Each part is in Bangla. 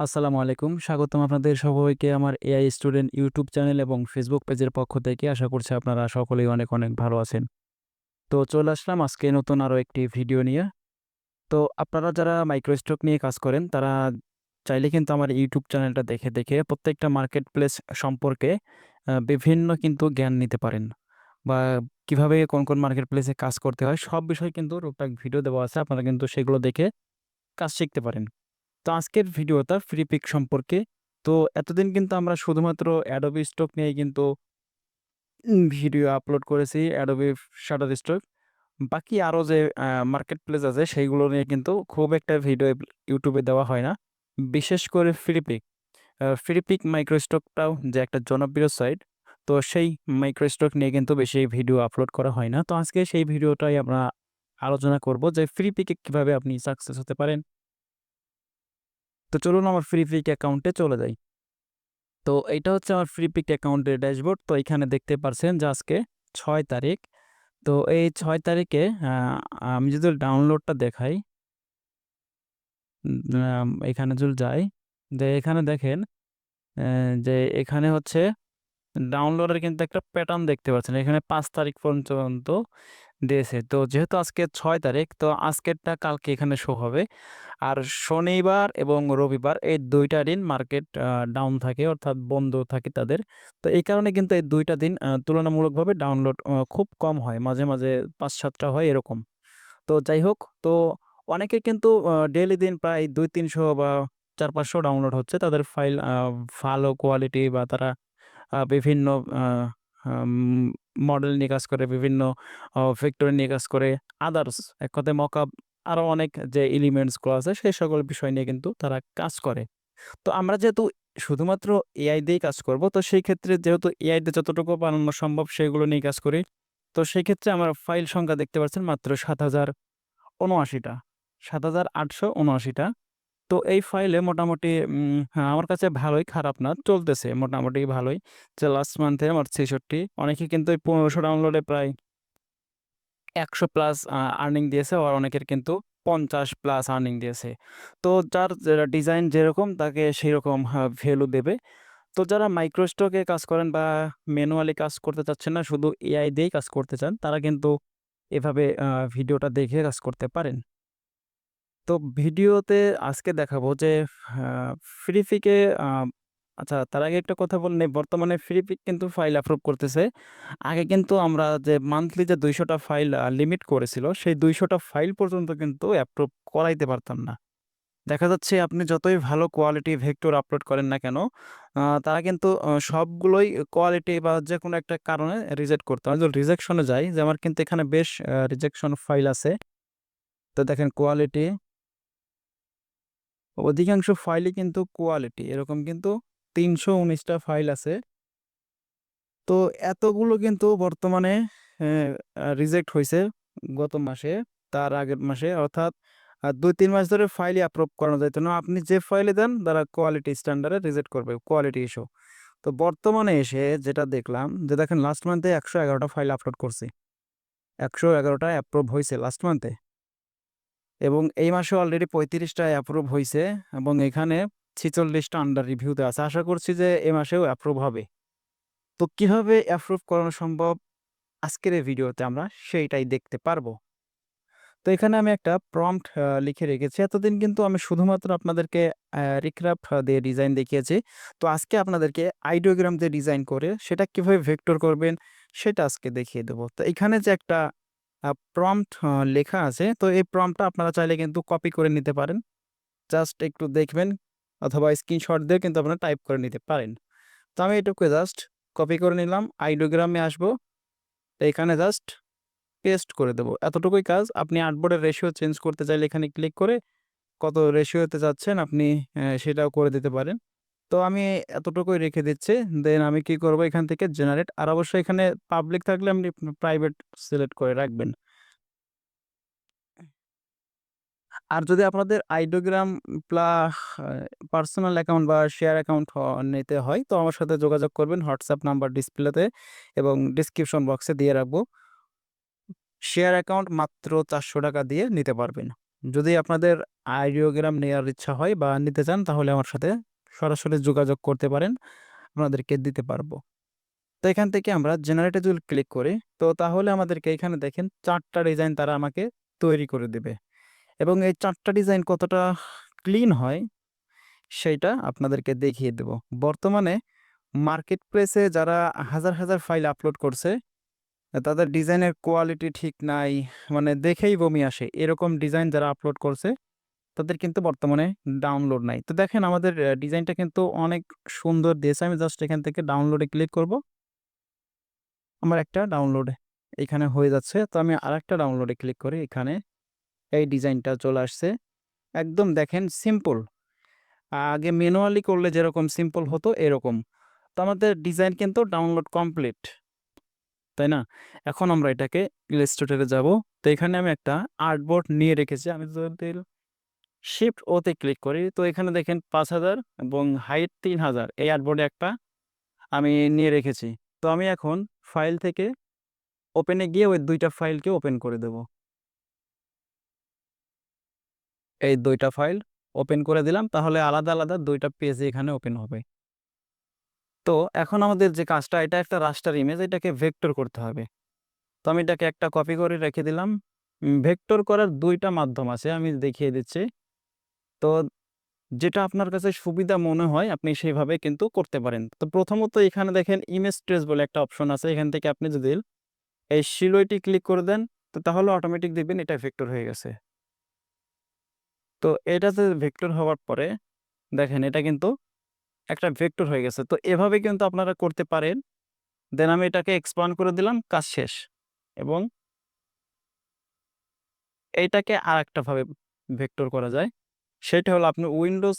আসসালামু আলাইকুম। স্বাগতম আপনাদের সবাইকে আমার এআই স্টুডেন্ট ইউটিউব চ্যানেল এবং ফেসবুক পেজের পক্ষ থেকে। আশা করছি আপনারা সকলেই অনেক, অনেক ভালো আছেন। তো চলে আসলাম আজকে নতুন আরও একটি ভিডিও নিয়ে। তো আপনারা যারা মাইক্রোস্টক নিয়ে কাজ করেন তারা চাইলে কিন্তু আমার ইউটিউব চ্যানেলটা দেখে, দেখে প্রত্যেকটা মার্কেট প্লেস সম্পর্কে বিভিন্ন কিন্তু জ্ঞান নিতে পারেন। বা কীভাবে কোন, কোন মার্কেট প্লেসে কাজ করতে হয় সব বিষয়ে কিন্তু টুকটাক ভিডিও দেওয়া আছে। আপনারা কিন্তু সেগুলো দেখে কাজ শিখতে পারেন। তো আজকের ভিডিওটা ফ্রি পিক সম্পর্কে। তো এতদিন কিন্তু আমরা শুধুমাত্র অ্যাডোবি Stock নিয়েই কিন্তু ভিডিও আপলোড করেছি, Adobe Shutterstock। বাকি আরও যে মার্কেট প্লেস আছে সেইগুলো নিয়ে কিন্তু খুব একটা ভিডিও ইউটিউবে দেওয়া হয় না। বিশেষ করে ফ্রিপিক ফ্রিপিক মাইক্রোস্টকটাও যে একটা জনপ্রিয় সাইট। তো সেই মাইক্রোস্টক নিয়ে কিন্তু বেশি ভিডিও আপলোড করা হয় না। তো আজকে সেই ভিডিওটাই আমরা আলোচনা করব যে ফ্রি পিকে কীভাবে আপনি সাকসেস হতে পারেন। তো চলুন আমার ফ্রি পিক অ্যাকাউন্টে চলে যাই। তো এইটা হচ্ছে আমার ফ্রি পিক অ্যাকাউন্টের ড্যাশবোর্ড। তো এখানে দেখতে পারছেন যে আজকে ৬ তারিখ। তো এই ছয় তারিখে আমি যদি ডাউনলোডটা দেখাই এখানে যদি যাই, যে এখানে দেখেন যে এখানে হচ্ছে ডাউনলোডের কিন্তু একটা প্যাটার্ন দেখতে পাচ্ছেন। এখানে পাঁচ তারিখ পর্যন্ত দিয়েছে। তো যেহেতু আজকে ছয় তারিখ তো আজকেরটা কালকে এখানে শো হবে। আর শনিবার এবং রবিবার এই দুইটা দিন মার্কেট ডাউন থাকে অর্থাৎ বন্ধ থাকে তাদের। তো এই কারণে কিন্তু এই দুইটা দিন তুলনামূলকভাবে ডাউনলোড খুব কম হয়। মাঝে, মাঝে পাঁচ সাতটা হয় এরকম। তো যাই হোক তো অনেকে কিন্তু আ ডেইলি দিন প্রায় ২-৩০০ বা ৪-৫০০ ডাউনলোড হচ্ছে। তাদের ফাইল ভালো কোয়ালিটি বা তারা বিভিন্ন মডেল নিয়ে কাজ করে, বিভিন্ন অ ভেক্টর নিয়ে কাজ করে। আদার্স এক কথায় মকআপ আরও অনেক যে এলিমেন্টসগুলো আছে সেই সকল বিষয় নিয়ে কিন্তু তারা কাজ করে। তো আমরা যেহেতু শুধুমাত্র এআই দিয়েই কাজ করব তো সেই ক্ষেত্রে যেহেতু এআই দিয়ে যতটুকু বানানো সম্ভব সেগুলো নিয়ে কাজ করি। তো সেই ক্ষেত্রে আমার ফাইল সংখ্যা দেখতে পাচ্ছেন মাত্র ৭০৭৯ টা। ৭৮৭৯ টা। তো এই ফাইলে মোটামুটি হ্যাঁ, আমার কাছে ভালোই খারাপ না, চলতেছে মোটামুটি ভালোই। যে লাস্ট মান্থে আমার ৬৬ অনেকে কিন্তু ১৫০০ ডাউনলোডে প্রায় ১০০ প্লাস আর্নিং দিয়েছে আর অনেকের কিন্তু ৫০ প্লাস আর্নিং দিয়েছে। তো যার ডিজাইন যেরকম তাকে সেরকম হা ভ্যালু দেবে। তো যারা মাইক্রোস্টকে কাজ করেন বা ম্যানুয়ালি কাজ করতে চাচ্ছেন না, শুধু এআই দিয়েই কাজ করতে চান, তারা কিন্তু এভাবে ভিডিওটা দেখে কাজ করতে পারেন। তো ভিডিওতে আজকে দেখাবো যে ফ্রি পিকে আচ্ছা তার আগে একটা কথা বলে নেই, বর্তমানে ফ্রি পিক কিন্তু ফাইল অ্যাপ্রুভ করতেছে। আগে কিন্তু আমরা যে মান্থলি যে দুইশোটা ফাইল লিমিট করেছিল, সেই দুইশোটা ফাইল পর্যন্ত কিন্তু অ্যাপ্রুভ করাইতে পারতাম না। দেখা যাচ্ছে আপনি যতই ভালো কোয়ালিটি ভেক্টর আপলোড করেন না কেন, তারা কিন্তু সবগুলোই কোয়ালিটি বা যে কোনো একটা কারণে রিজেক্ট করতো। আমি যদি রিজেকশনে যাই, যে আমার কিন্তু এখানে বেশ রিজেকশন ফাইল আছে। তো দেখেন কোয়ালিটি অধিকাংশ ফাইলই কিন্তু কোয়ালিটি। এরকম কিন্তু তিনশো উনিশটা ফাইল আছে। তো এতগুলো কিন্তু বর্তমানে রিজেক্ট হয়েছে গত মাসে, তার আগের মাসে অর্থাৎ দুই ২-৩ মাস ধরে ফাইলই অ্যাপ্রুভ করানো যাইত না। আপনি যে ফাইলে দেন তারা কোয়ালিটি স্ট্যান্ডার্ডে রিজেক্ট করবে, কোয়ালিটি ইস্যু। তো বর্তমানে এসে যেটা দেখলাম যে দেখেন লাস্ট মান্থে ১১১ টা ফাইল আপলোড করছি। একশো এগারোটা অ্যাপ্রুভ হয়েছে লাস্ট মান্থে। এবং এই মাসে অলরেডি ৩৫ টা অ্যাপ্রুভ হয়েছে এবং এখানে ৪৬ টা আন্ডার রিভিউতে আছে। আশা করছি যে এ মাসেও অ্যাপ্রুভ হবে। তো কীভাবে অ্যাপ্রুভ করানো সম্ভব আজকের এই ভিডিওতে আমরা সেইটাই দেখতে পারব। তো এখানে আমি একটা প্রম্পট লিখে রেখেছি। এতদিন কিন্তু আমি শুধুমাত্র আপনাদেরকে রিক্রাফট দিয়ে ডিজাইন দেখিয়েছি। তো আজকে আপনাদেরকে আইডিওগ্রাম দিয়ে ডিজাইন করে সেটা কীভাবে ভেক্টর করবেন সেটা আজকে দেখিয়ে দেবো তো এখানে যে একটা প্রম্পট লেখা আছে, তো এই প্রম্পটটা আপনারা চাইলে কিন্তু কপি করে নিতে পারেন। জাস্ট একটু দেখবেন অথবা স্ক্রিনশট দিয়ে কিন্তু আপনারা টাইপ করে নিতে পারেন। তো আমি এটুকু জাস্ট কপি করে নিলাম। আইডিওগ্রামে আসব। এখানে জাস্ট পেস্ট করে দেবো এতটুকুই কাজ। আপনি আর্টবোর্ডের রেশিও চেঞ্জ করতে চাইলে এখানে ক্লিক করে কত রেশিওতে চাচ্ছেন আপনি সেটাও করে দিতে পারেন। তো আমি এতটুকুই রেখে দিচ্ছি। দেন আমি কি করব এখান থেকে জেনারেট আর অবশ্যই এখানে পাবলিক থাকলে আপনি প্রাইভেট সিলেক্ট করে রাখবেন। আর যদি আপনাদের আইডোগ্রাম প্লা পার্সোনাল অ্যাকাউন্ট বা শেয়ার অ্যাকাউন্ট নিতে হয়, তো আমার সাথে যোগাযোগ করবেন। হোয়াটসঅ্যাপ নাম্বার ডিসপ্লেতে এবং ডিসক্রিপশন বক্সে দিয়ে রাখব। শেয়ার অ্যাকাউন্ট মাত্র ৳৪০০ দিয়ে নিতে পারবেন। যদি আপনাদের আইডিওগ্রাম নেওয়ার ইচ্ছা হয় বা নিতে চান, তাহলে আমার সাথে সরাসরি যোগাযোগ করতে পারেন, আপনাদেরকে দিতে পারব। তো এখান থেকে আমরা জেনারেটে যদি ক্লিক করি। তো তাহলে আমাদেরকে এখানে দেখেন চারটা ডিজাইন তারা আমাকে তৈরি করে দেবে। এবং এই চারটা ডিজাইন কতটা ক্লিন হয় সেইটা আপনাদেরকে দেখিয়ে দেব। বর্তমানে মার্কেট প্লেসে যারা হাজার হাজার ফাইল আপলোড করছে, তাদের ডিজাইনের কোয়ালিটি ঠিক নাই মানে দেখেই বমি আসে। এরকম ডিজাইন যারা আপলোড করছে তাদের কিন্তু বর্তমানে ডাউনলোড নাই। তো দেখেন আমাদের ডিজাইনটা কিন্তু অনেক সুন্দর দিয়েছে। আমি জাস্ট এখান থেকে ডাউনলোডে ক্লিক করব। আমার একটা ডাউনলোড এখানে হয়ে যাচ্ছে। তো আমি আর একটা ডাউনলোডে ক্লিক করি। এখানে এই ডিজাইনটা চলে আসছে। একদম দেখেন সিম্পল আগে ম্যানুয়ালি করলে যেরকম সিম্পল হতো এরকম। তো আমাদের ডিজাইন কিন্তু ডাউনলোড কমপ্লিট তাই না? এখন আমরা এটাকে ইলাস্ট্রেটরে যাব। তো এখানে আমি একটা আর্টবোর্ড নিয়ে রেখেছি। আমি যদি শিফট ওতে ক্লিক করি। তো এখানে দেখেন পাঁচ হাজার এবং হাইট তিন হাজার। এই আর্টবোর্ডে একটা আমি নিয়ে রেখেছি। তো আমি এখন ফাইল থেকে ওপেনে গিয়ে ওই দুইটা ফাইলকে ওপেন করে দেব। এই দুইটা ফাইল ওপেন করে দিলাম। তাহলে আলাদা আলাদা দুইটা পেজ এখানে ওপেন হবে। তো এখন আমাদের যে কাজটা, এটা একটা রাস্টার ইমেজ এটাকে ভেক্টর করতে হবে। তো আমি এটাকে একটা কপি করে রেখে দিলাম। ভেক্টর করার দুইটা মাধ্যম আছে। আমি দেখিয়ে দিচ্ছি। তো যেটা আপনার কাছে সুবিধা মনে হয়, আপনি সেইভাবে কিন্তু করতে পারেন। তো প্রথমত এখানে দেখেন ইমেজ ট্রেস বলে একটা অপশন আছে। এখান থেকে আপনি যদি এই শিলইটি ক্লিক করে দেন, তো তাহলে অটোমেটিক দেখবেন এটা ভেক্টর হয়ে গেছে। তো এটাতে ভেক্টর হওয়ার পরে দেখেন এটা কিন্তু একটা ভেক্টর হয়ে গেছে। তো এভাবে কিন্তু আপনারা করতে পারেন। দেন আমি এটাকে এক্সপান্ড করে দিলাম, কাজ শেষ। এবং এইটাকে আর একটা ভাবে ভেক্টর করা যায়। সেটা হলো আপনি উইন্ডোজ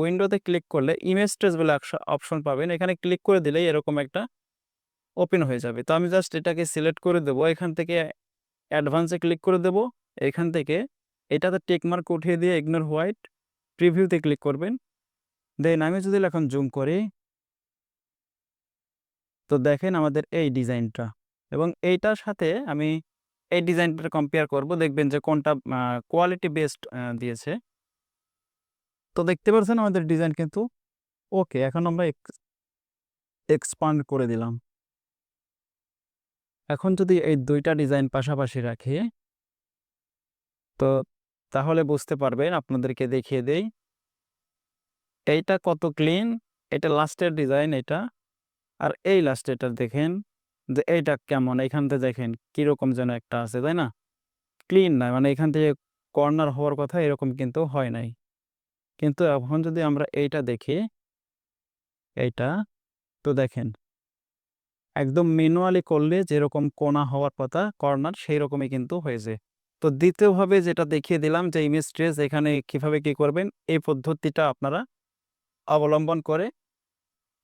উইন্ডোতে ক্লিক করলে ইমেজ ট্রেস বলে অপশন পাবেন। এখানে ক্লিক করে দিলেই এরকম একটা ওপেন হয়ে যাবে। তো আমি জাস্ট এটাকে সিলেক্ট করে দেবো। এখান থেকে অ্যাডভান্সে ক্লিক করে দেব। এখান থেকে এটাতে টেকমার্ক উঠিয়ে দিয়ে ইগনোর হোয়াইট প্রিভিউতে ক্লিক করবেন। দেন আমি যদি এখন জুম করি, তো দেখেন আমাদের এই ডিজাইনটা এবং এইটার সাথে আমি এই ডিজাইনটা কম্পেয়ার করব। দেখবেন যে কোনটা কোয়ালিটি বেস্ট দিয়েছে। তো দেখতে পাচ্ছেন আমাদের ডিজাইন কিন্তু ওকে এখন আমরা এক্সপান্ড করে দিলাম। এখন যদি এই দুইটা ডিজাইন পাশাপাশি রাখি, তো তাহলে বুঝতে পারবেন, আপনাদেরকে দেখিয়ে দেই। এইটা কত ক্লিন এটা লাস্টের ডিজাইন এটা। আর এই লাস্টেরটা দেখেন যে এইটা কেমন থেকে দেখেন কীরকম যেন একটা আছে, তাই না? ক্লিন না মানে এখান থেকে কর্নার হওয়ার কথা এরকম কিন্তু হয় নাই। কিন্তু এখন যদি আমরা এইটা দেখি, এইটা, তো দেখেন। একদম ম্যানুয়ালি করলে যেরকম কোনা হওয়ার কথা, কর্নার সেই রকমই কিন্তু হয়েছে। তো দ্বিতীয়ভাবে যেটা দেখিয়ে দিলাম যে ইমেজ ট্রেস এখানে কীভাবে কি করবেন, এই পদ্ধতিটা আপনারা অবলম্বন করে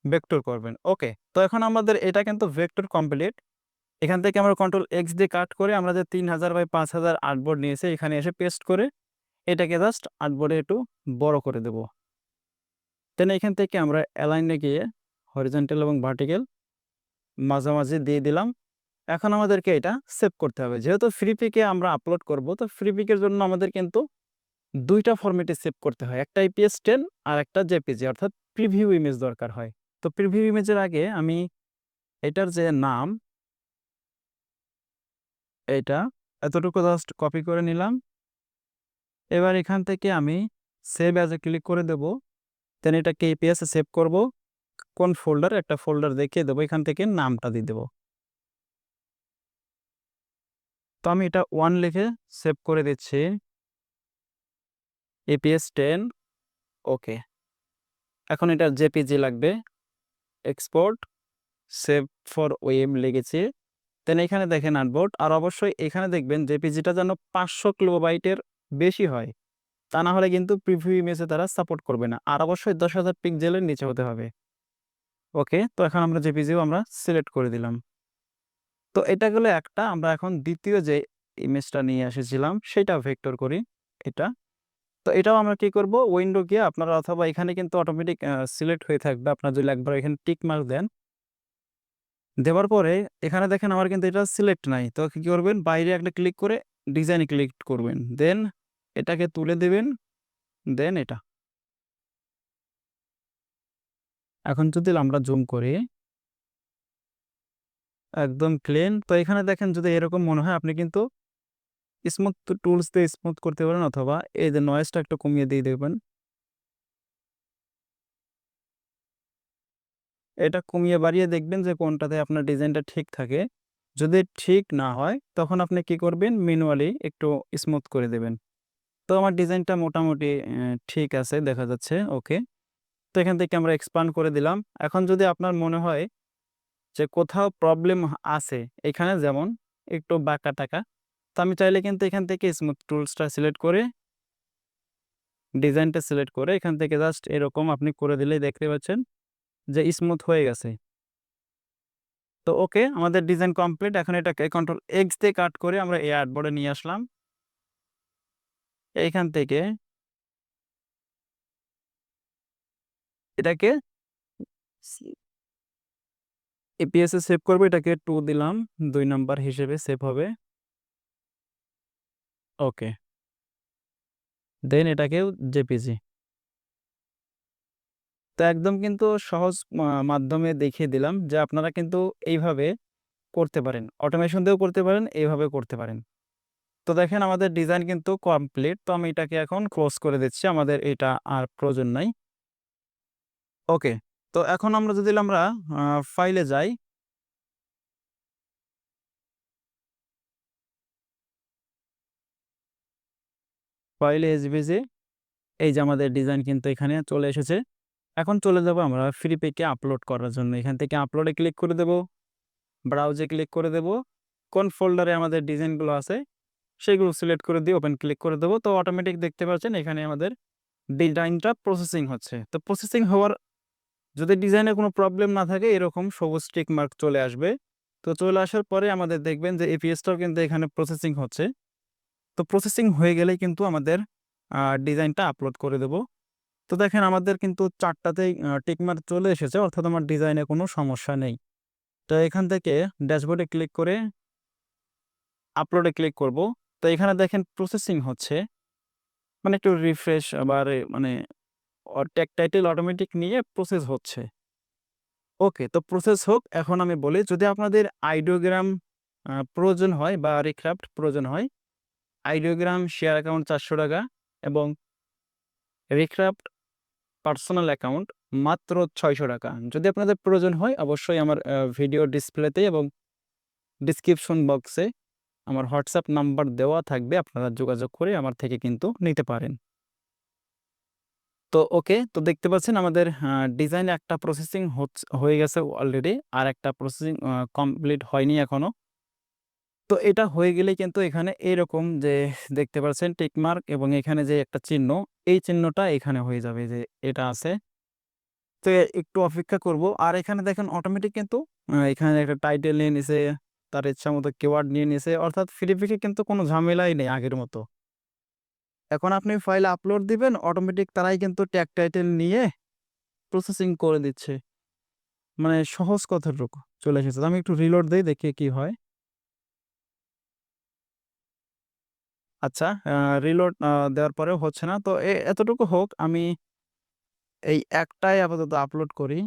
ভেক্টর করবেন। ওকে তো এখন আমাদের এটা কিন্তু ভেক্টর কমপ্লিট এখান থেকে আমরা কন্ট্রোল এক্স দিয়ে কাট করে আমরা যে তিন হাজার বাই পাঁচ হাজার আর্টবোর্ড নিয়েছে, এখানে এসে পেস্ট করে এটাকে জাস্ট আর্টবোর্ডে একটু বড় করে দেব। দেন এখান থেকে আমরা অ্যালাইনে গিয়ে হরিজেন্টাল এবং ভার্টিক্যাল মাঝামাঝি দিয়ে দিলাম। এখন আমাদেরকে এটা সেভ করতে হবে। যেহেতু ফ্রি পিকে আমরা আপলোড করব, তো ফ্রি পিকের জন্য আমাদের কিন্তু দুইটা ফরম্যাটে সেভ করতে হয়। একটা আইপিএস টেন আর একটা জেপিজি অর্থাৎ প্রিভিউ ইমেজ দরকার হয়। তো প্রিভিউ ইমেজের আগে আমি এটার যে নাম, এটা এতটুকু জাস্ট কপি করে নিলাম। এবার এখান থেকে আমি সেভ অ্যাজে ক্লিক করে দেব। দেন এটাকে এপিএসে সেভ করব। কোন ফোল্ডার একটা ফোল্ডার দেখিয়ে দেবো। এখান থেকে নামটা দিয়ে দেবো। তো আমি এটা ওয়ান লিখে সেভ করে দিচ্ছি। এপিএস টেন ওকে এখন এটা জেপিজি লাগবে। এক্সপোর্ট সেভ ফর ওয়েম লেগেছে দেন এখানে দেখেন আনবোর্ড আর অবশ্যই এখানে দেখবেন জেপিজিটা যেন পাঁচশো কিলোবাইটের বেশি হয়। তা না হলে কিন্তু প্রিভিউ ইমেজে তারা সাপোর্ট করবে না। আর অবশ্যই দশ হাজার পিকজেলের নিচে হতে হবে। ওকে তো এখন আমরা জেপিজিও আমরা সিলেক্ট করে দিলাম। তো এটা গেলে একটা, আমরা এখন দ্বিতীয় যে ইমেজটা নিয়ে এসেছিলাম সেটা ভেক্টর করি এটা। তো এটাও আমরা কি করব? উইন্ডো গিয়ে আপনারা অথবা এখানে কিন্তু অটোমেটিক সিলেক্ট হয়ে থাকবে। আপনার যদি একবার এখানে টিক মার্ক দেন। দেওয়ার পরে এখানে দেখেন আমার কিন্তু এটা সিলেক্ট নাই। তো কি করবেন? বাইরে একটা ক্লিক করে ডিজাইন ক্লিক করবেন। দেন এটাকে তুলে দেবেন। দেন এটা। এখন যদি আমরা জুম করি, একদম ক্লিন তো এখানে দেখেন যদি এরকম মনে হয়, আপনি কিন্তু স্মুথ টুলস দিয়ে স্মুথ করতে পারেন অথবা এই যে নয়েজটা একটু কমিয়ে দিয়ে দেবেন। এটা কমিয়ে বাড়িয়ে দেখবেন যে কোনটাতে আপনার ডিজাইনটা ঠিক থাকে। যদি ঠিক না হয়, তখন আপনি কি করবেন? ম্যানুয়ালি একটু স্মুথ করে দেবেন। তো আমার ডিজাইনটা মোটামুটি ঠিক আছে, দেখা যাচ্ছে ওকে তো এখান থেকে আমরা এক্সপান্ড করে দিলাম। এখন যদি আপনার মনে হয় যে কোথাও প্রবলেম আছে, এখানে যেমন একটু বাঁকা টাকা, তো আমি চাইলে কিন্তু এখান থেকে স্মুথ টুলসটা সিলেক্ট করে ডিজাইনটা সিলেক্ট করে এখান থেকে জাস্ট এরকম আপনি করে দিলেই দেখতে পাচ্ছেন যে স্মুথ হয়ে গেছে। তো ওকে, আমাদের ডিজাইন কমপ্লিট। এখন এটাকে কন্ট্রোল এক্স দিয়ে কাট করে আমরা এই আর্টবোর্ডে নিয়ে আসলাম। এইখান থেকে এটাকে এপিএসে সেভ করব। এটাকে টু দিলাম, দুই নাম্বার হিসেবে সেভ হবে। ওকে দেন এটাকেও জেপিজি তো একদম কিন্তু সহজ মাধ্যমে দেখিয়ে দিলাম যে আপনারা কিন্তু এইভাবে করতে পারেন। অটোমেশন দিয়েও করতে পারেন, এইভাবে করতে পারেন। তো দেখেন আমাদের ডিজাইন কিন্তু কমপ্লিট তো আমি এটাকে এখন ক্লোজ করে দিচ্ছি, আমাদের এটা আর প্রয়োজন নাই। ওকে তো এখন আমরা যদি আমরা ফাইলে যাই। ফাইলে এসবিজে এই যে আমাদের ডিজাইন কিন্তু এখানে চলে এসেছে। এখন চলে যাব আমরা ফ্রি পেকে আপলোড করার জন্য। এখান থেকে আপলোডে ক্লিক করে দেব। ব্রাউজে ক্লিক করে দেব। কোন ফোল্ডারে আমাদের ডিজাইনগুলো আছে, সেগুলো সিলেক্ট করে দিয়ে ওপেন ক্লিক করে দেবো। তো অটোমেটিক দেখতে পাচ্ছেন এখানে আমাদের ডিজাইনটা প্রসেসিং হচ্ছে। তো প্রসেসিং হওয়ার যদি ডিজাইনে কোনো প্রবলেম না থাকে, এরকম সবুজ টিক মার্ক চলে আসবে। তো চলে আসার পরে আমাদের দেখবেন যে এপিএসটাও কিন্তু এখানে প্রসেসিং হচ্ছে। তো প্রসেসিং হয়ে গেলেই কিন্তু আমাদের ডিজাইনটা আপলোড করে দেব। তো দেখেন আমাদের কিন্তু চারটাতেই টিকমার্ক চলে এসেছে, অর্থাৎ আমার ডিজাইনে কোনো সমস্যা নেই। তো এখান থেকে ড্যাশবোর্ডে ক্লিক করে আপলোডে ক্লিক করব। তো এখানে দেখেন প্রসেসিং হচ্ছে। মানে একটু রিফ্রেশ আবার মানে ট্যাগ টাইটেল অটোমেটিক নিয়ে প্রসেস হচ্ছে। ওকে, তো প্রসেস হোক, এখন আমি বলি, যদি আপনাদের আইডিওগ্রাম প্রয়োজন হয় বা রিক্রাফ্ট প্রয়োজন হয়, আইডিওগ্রাম, শেয়ার অ্যাকাউন্ট চারশো টাকা এবং রিক্রাফ্ট পার্সোনাল অ্যাকাউন্ট মাত্র ছয়শো টাকা। যদি আপনাদের প্রয়োজন হয়, অবশ্যই আমার ভিডিও ডিসপ্লেতে এবং ডিসক্রিপশন বক্সে আমার হোয়াটসঅ্যাপ নাম্বার দেওয়া থাকবে, আপনারা যোগাযোগ করে আমার থেকে কিন্তু নিতে পারেন। তো ওকে, তো দেখতে পাচ্ছেন আমাদের ডিজাইন একটা প্রসেসিং হয়ে গেছে অলরেডি আর একটা প্রসেসিং কমপ্লিট হয়নি এখনও। তো এটা হয়ে গেলে কিন্তু এখানে এরকম যে দেখতে পাচ্ছেন টিকমার্ক এবং এখানে যে একটা চিহ্ন, এই চিহ্নটা এখানে হয়ে যাবে যে এটা আছে। তো একটু অপেক্ষা করব। আর এখানে দেখেন অটোমেটিক কিন্তু এখানে একটা টাইটেল নিয়ে নিছে, তার ইচ্ছা মতো কেওয়ার্ড নিয়ে নিছে, অর্থাৎ ফ্রিপিকে কিন্তু কোনো ঝামেলাই নেই আগের মতো। এখন আপনি ফাইল আপলোড দিবেন অটোমেটিক তারাই কিন্তু ট্যাগ টাইটেল নিয়ে প্রসেসিং করে দিচ্ছে। মানে সহজ কথাটুকু চলে এসেছে। আমি একটু রিলোড দিই, দেখি কি হয়। আচ্ছা রিলোড দেওয়ার পরেও হচ্ছে না। তো এতটুকু হোক, আমি এই একটাই আপাতত আপলোড করি।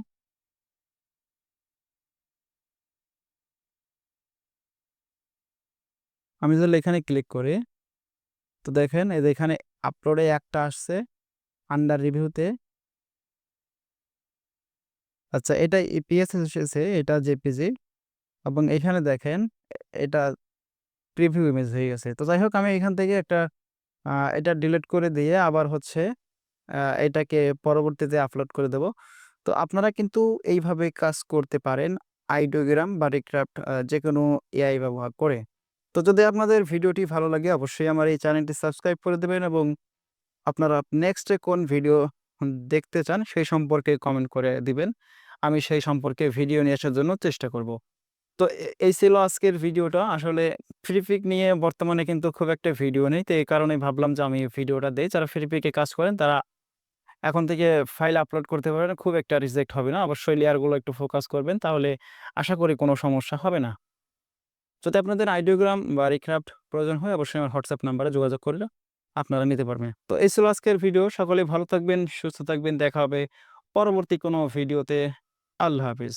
আমি যদি এখানে ক্লিক করি। তো দেখেন, এই এখানে আপলোডে একটা আসছে আন্ডার রিভিউতে আচ্ছা এটা ইপিএস এসেছে, এটা জেপিজি। এবং এখানে দেখেন এটা প্রিভিউ ইমেজ হয়ে গেছে। তো যাই হোক আমি এখান থেকে একটা এটা ডিলিট করে দিয়ে আবার হচ্ছে এটাকে পরবর্তীতে আপলোড করে দেব। তো আপনারা কিন্তু এইভাবে কাজ করতে পারেন আইডিওগ্রাম বা রিক্রাফ্ট যে কোনো এআই ব্যবহার করে। তো যদি আপনাদের ভিডিওটি ভালো লাগে, অবশ্যই আমার এই চ্যানেলটি সাবস্ক্রাইব করে দেবেন এবং আপনারা নেক্সটে কোন ভিডিও দেখতে চান, সেই সম্পর্কে কমেন্ট করে দিবেন। আমি সেই সম্পর্কে ভিডিও নিয়ে আসার জন্য চেষ্টা করব। তো এই ছিল আজকের ভিডিওটা আসলে ফ্রিপিক নিয়ে বর্তমানে কিন্তু খুব একটা ভিডিও নেই তো এই কারণে ভাবলাম যে আমি ভিডিওটা দিই যারা ফ্রিপিকে কাজ করেন তারা এখন থেকে ফাইল আপলোড করতে পারবেন খুব একটা রিজেক্ট হবে না অবশ্যই লেয়ারগুলো একটু ফোকাস করবেন তাহলে আশা করি কোনো সমস্যা হবে না যদি আপনাদের আইডিওগ্রাম বা রিক্রাফ্ট প্রয়োজন হয় অবশ্যই আমার হোয়াটসঅ্যাপ নাম্বারে যোগাযোগ করলে আপনারা নিতে পারবেন। তো এই ছিল আজকের ভিডিও। সকলে ভালো থাকবেন, সুস্থ থাকবেন। দেখা হবে পরবর্তী কোনো ভিডিওতে। আল্লাহ হাফেজ।